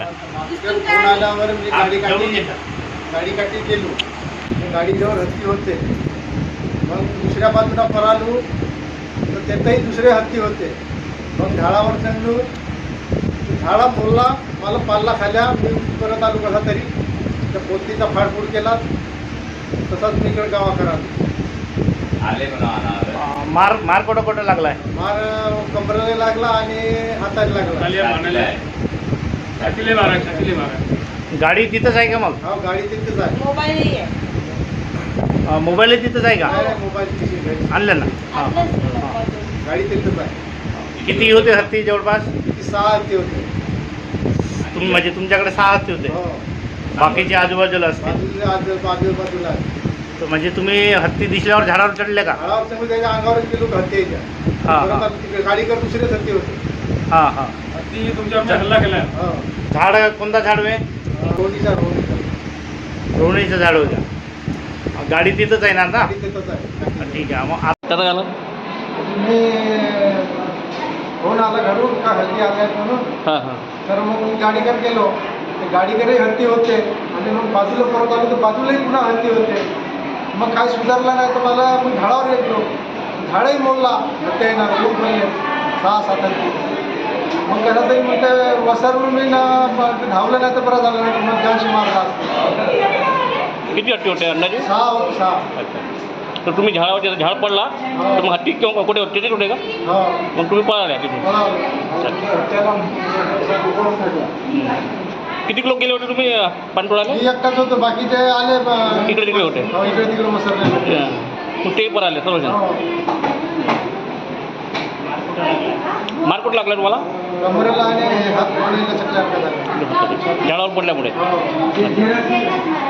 तर फोन आल्यावर मी गाडी काढली? गाडी काढली गेलो तर गाडीजवळ हत्ती होते. मग दुसऱ्या बाजूला परालू तर त्यातही दुसरे हत्ती होते. मग झाडावर चढलो. झाडा मोडला मला पाल्ला खाल्या मी परत आलो कसा तरी. त्या पोतीचा फाडफूड केला. तसाच मी इकडे गावाकडे आलो आले मार मार कोठं कोठं लागलाय? मार कमरेला लागला आणि हाताला लागला. शाकिले शाकिले गाडी तिथंच आहे का मग? हा गाडी तिथेच आहे. मोबाईलही आहे. अं, मोबाईल तिथंच आहे का? काय मोबाईल तिथे. आणलं ना. हां आपलंच मोबाईल. गाडी तिथेच आहे. किती होते हत्ती जवळपास? ती सहा हत्ती होते. तुम्ही म्हणजे तुमच्याकडे सहा हत्ती होते? हो. बाकीचे आजूबाजूला असते बाजूला आजू आजूबाजूला. आहे. तर म्हणजे तुम्ही हत्ती दिसल्यावर झाडावर चढले का? झाडावर समोर त्याच्या अंगावर गेलो हत्तीच्या हा, परत हा. आलो तिकडे गाडीकर दुसरेच हत्ती होते. हां हां. ती तुमच्यावर हल्ला केला हो. झाड कोणता झाड आहे रोडीचा रोवणीचं झाड होतं. गाडी तिथंच आहे ना आता? गाडी तिथंच आहे. ठीक आहे. मग आता झालं मी फोन आला घरून का हत्ती आल्या म्हणून? हां हां. तर मग मी गाडीकर गेलो. ते गाडीकरही हत्ती होते. आणि मग बाजूला परत आलो तर बाजूलाही पुन्हा हत्ती होते. मग काय सुधारलं नाही तर मला मग झाडावर येतो झाडही मोडला. हत्या येणार खूप म्हणले सहा सात हत्ती. मग कसं तरी मग ते वसरलो मी ना धावलं नाही तर बरं झालं नाही मग जास्त मारला. किती हत्ती होते अंदाजे? सहा होते सहा. अच्छा. तर तुम्ही झाडावर झाड पडला तर मग हत्ती किंवा कुठे होते तिथे कुठे का? हो. मग तुम्ही पळाल्या तिथून पळालो. टाकला. किती लोक गेले होते तुम्ही पानटोळाला मी एकटाच होतो बाकीचे आले ब- इकडे तिकडे होते. हो, इकडे तिकडे मसरले होते. मग ते पण आले सर्वजण. हो. मार कुठं लागला तुम्हाला? कमरेला आणि हात पाण्याला चक्कर पडल्यामुळे. हो.